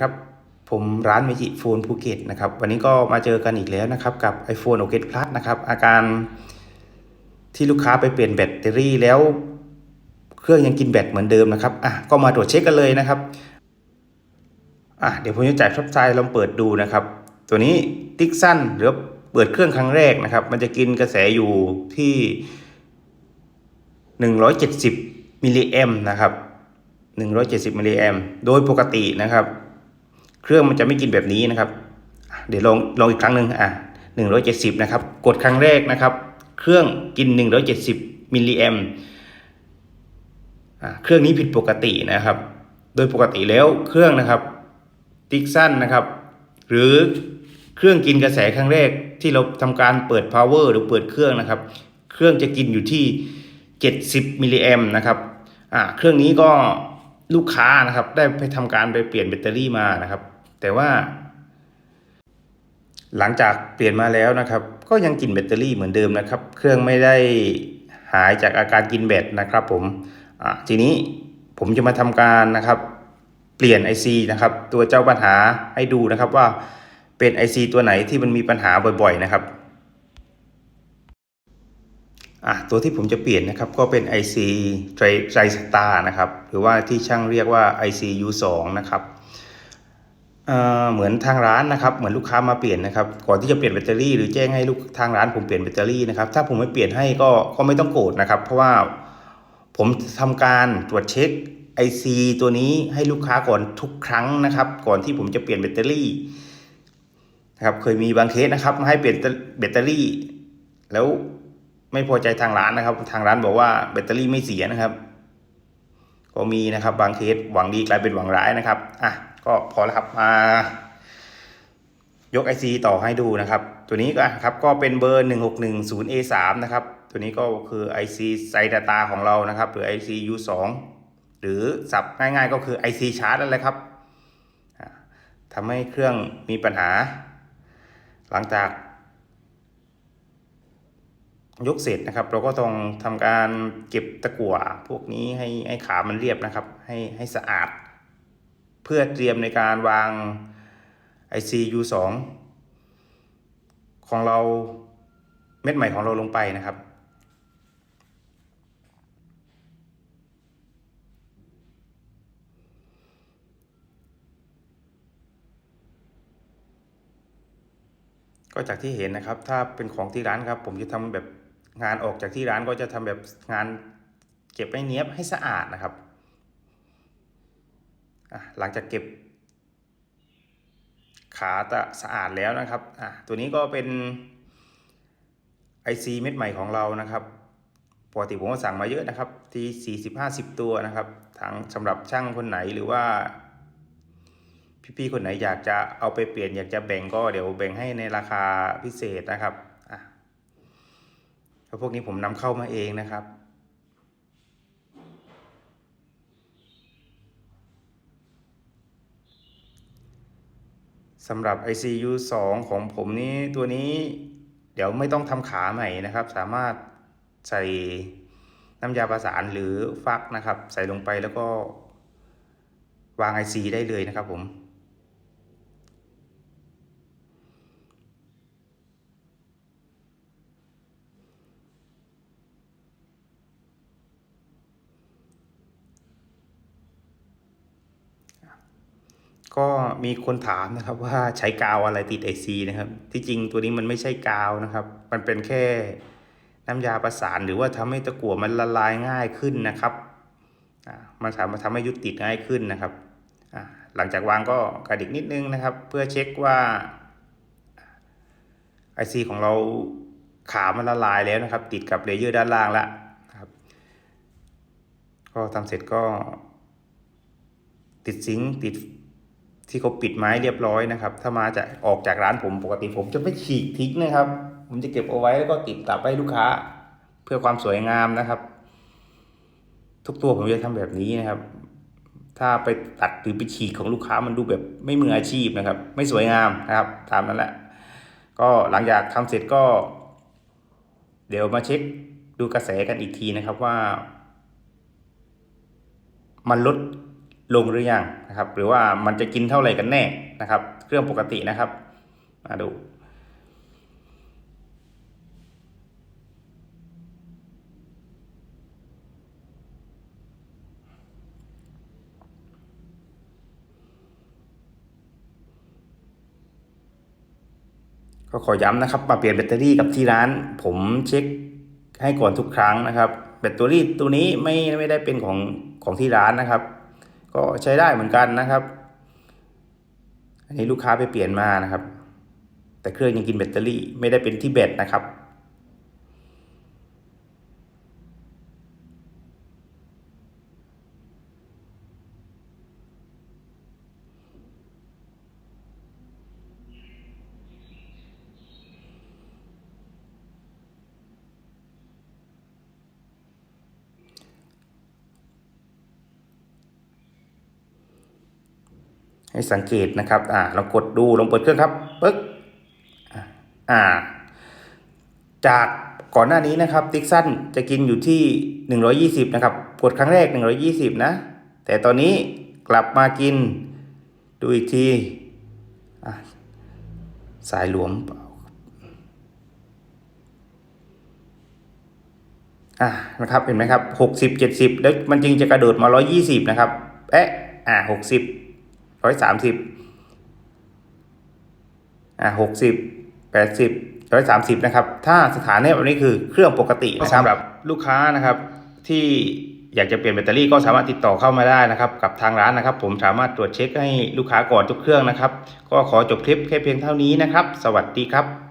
ครับผมร้านเมจิโฟนภูเก็ตนะครับวันนี้ก็มาเจอกันอีกแล้วนะครับกับ iPhone โอเกตพลัสนะครับอาการที่ลูกค้าไปเปลี่ยนแบตเตอรี่แล้ว เครื่องยังกินแบตเหมือนเดิมนะครับอะก็มาตรวจเช็คกันเลยนะครับอะเดี๋ยวผมจะจ่ายท็อปไซลองเปิดดูนะครับ ตัวนี้ติ๊กสั้นหรือเปิดเครื่องครั้งแรกนะครับ มันจะกินกระแสอยู่ที่ 170มิลลิแอมนะครับ170มิลลิแอมโดยปกตินะครับ เครื่องมันจะไม่กินแบบนี้นะครับ เดี๋ยวลองลองอีกครั้งหนึ่งอะ170นะครับ กดครั้งแรกนะครับ เครื่องกิน170มิลลิแอมเครื่องนี้ผิดปกตินะครับ โดยปกติแล้วเครื่องนะครับ ติ๊กสั้นนะครับ หรือเครื่องกินกระแสครั้งแรกที่เราทำการเปิด power หรือเปิดเครื่องนะครับ เครื่องจะกินอยู่ที่ 70มิลลิแอมนะครับอ่าเครื่องนี้ก็ลูกค้านะครับได้ไปทำการไปเปลี่ยนแบตเตอรี่มานะครับ แต่ว่า หลังจากเปลี่ยนมาแล้วนะครับ ก็ยังกินแบตเตอรี่เหมือนเดิมนะครับ เครื่องไม่ได้หายจากอาการกินแบตนะครับ ผมทีนี้ผมจะมาทำการนะครับ เปลี่ยน IC นะครับ ตัวเจ้าปัญหาให้ดูนะครับว่าเป็น IC ตัวไหนที่มันมีปัญหาบ่อยๆนะครับอะตัวที่ผมจะเปลี่ยนนะครับก็เป็น IC ไตรไตรสตาร์นะครับ หรือว่าที่ช่างเรียกว่า IC U2 นะครับ เหมือนทางร้านนะครับเหมือนลูกค้ามาเปลี่ยนนะครับก่อนที่จะเปลี่ยนแบตเตอรี่หรือแจ้งให้ลูกทางร้านผมเปลี่ยนแบตเตอรี่นะครับถ้าผมไม่เปลี่ยนให้ก็ก็ไม่ต้องโกรธนะครับ เพราะว่าผมทำการตรวจเช็ค IC ตัวนี้ให้ลูกค้าก่อนทุกครั้งนะครับ ก่อนที่ผมจะเปลี่ยนแบตเตอรี่นะครับเคยมีบางเคสนะครับมาให้เปลี่ยนแบตเตอรี่ แล้วไม่พอใจทางร้านนะครับ ทางร้านบอกว่าแบตเตอรี่ไม่เสียนะครับ ก็มีนะครับบางเคสหวังดีกลายเป็นหวังร้ายนะครับอะก็พอแล้วครับมายก IC ต่อให้ดูนะครับ ตัวนี้ก็ครับก็เป็นเบอร์ 1610A3 นะครับ ตัวนี้ก็คือ IC ไซดาตาของเรานะครับ หรือ IC U2 หรือสับง่ายๆก็คือ IC ชาร์จนั่นแหละครับทำให้เครื่องมีปัญหา หลังจาก ยกเสร็จนะครับ เราก็ต้องทำการเก็บตะกั่วพวกนี้ให้ให้ขามันเรียบนะครับ ให้ให้สะอาด เพื่อเตรียมในการวาง IC U2 ของเราเม็ดใหม่ของเราลงไปนะครับก็จากที่เห็นนะครับ ถ้าเป็นของที่ร้านครับ ผมจะทำแบบ งานออกจากที่ร้านก็จะทำแบบงานเก็บให้เนี้ยบให้สะอาดนะครับหลังจากเก็บ ขาตะสะอาดแล้วนะครับตัวนี้ก็เป็น IC เม็ดใหม่ของเรานะครับปกติผมก็สั่งมาเยอะนะครับ ที่40 50ตัวนะครับทางสำหรับช่างคนไหนหรือว่า พี่ๆคนไหนอยากจะเอาไปเปลี่ยนอยากจะแบ่งก็เดี๋ยวแบ่งให้ในราคาพิเศษนะครับ พวกนี้ผมนำเข้ามาเองนะครับ สำหรับ ICU 2 ของผมนี้ตัวนี้เดี๋ยวไม่ต้องทำขาใหม่นะครับ สามารถใส่น้ำยาประสานหรือฟักนะครับ ใส่ลงไปแล้วก็วาง IC ได้เลยนะครับผม ก็มีคนถามนะครับว่าใช้กาวอะไรติดไอซีนะครับ ที่จริงตัวนี้มันไม่ใช่กาวนะครับ มันเป็นแค่น้ำยาประสานหรือว่าทำให้ตะกั่วมันละลายง่ายขึ้นนะครับอ่ามันสามารถทำให้ยุดติดง่ายขึ้นนะครับอ่าหลังจากวางก็กระดิกนิดนึงนะครับ เพื่อเช็คว่าไอซีของเราขามันละลายแล้วนะครับ ติดกับเลเยอร์ด้านล่างแล้วครับ ก็ทำเสร็จก็ติดซิงติด ที่เขาปิดไม้เรียบร้อยนะครับ ถ้ามาจากออกจากร้านผมปกติผมจะไม่ฉีกทิ้งนะครับ ผมจะเก็บเอาไว้แล้วก็ติดตับให้ลูกค้า เพื่อความสวยงามนะครับ ทุกตัวผมจะทำแบบนี้นะครับ ถ้าไปตัดหรือไปฉีกของลูกค้ามันดูแบบไม่มืออาชีพนะครับ ไม่สวยงามนะครับตามนั้นแหละ ก็หลังจากทำเสร็จก็ เดี๋ยวมาเช็คดูกระแสกันอีกทีนะครับว่า มันลด ลงหรือยังนะครับนะครับ หรือว่ามันจะกินเท่าไหร่กันแน่นะครับ เครื่องปกตินะครับ มาดูก็ขอย้ำนะครับมาเปลี่ยนแบตเตอรี่กับที่ร้าน ผมเช็คให้ก่อนทุกครั้งนะครับ แบตเตอรี่ตัวนี้ไม่ไม่ได้เป็นของของที่ร้านนะครับ ก็ใช้ได้เหมือนกันนะครับ อันนี้ลูกค้าไปเปลี่ยนมานะครับ แต่เครื่องยังกินแบตเตอรี่ไม่ได้เป็นที่แบตนะครับ ให้สังเกตนะครับอ่าลองกดดูลองเปิดเครื่องครับปึ๊กอ่า จากก่อนหน้านี้นะครับติ๊กสั้นจะกินอยู่ที่ 120 นะครับ กดครั้งแรก 120 นะ แต่ตอนนี้กลับมากินดูอีกทีสายหลวมอ่านะครับเห็นไหมครับ 60 70 แล้วมันจึงจะกระโดดมา 120 นะครับเอ๊ะอ่า60 ร้อยสามสิบอ่าหกสิบแปดสิบร้อยสามสิบนะครับ ถ้าสถานะแบบนี้คือเครื่องปกตินะครับสำหรับลูกค้านะครับที่อยากจะเปลี่ยนแบตเตอรี่ก็สามารถติดต่อเข้ามาได้นะครับ กับทางร้านนะครับ ผมสามารถตรวจเช็คให้ลูกค้าก่อนทุกเครื่องนะครับ ก็ขอจบคลิปแค่เพียงเท่านี้นะครับ สวัสดีครับ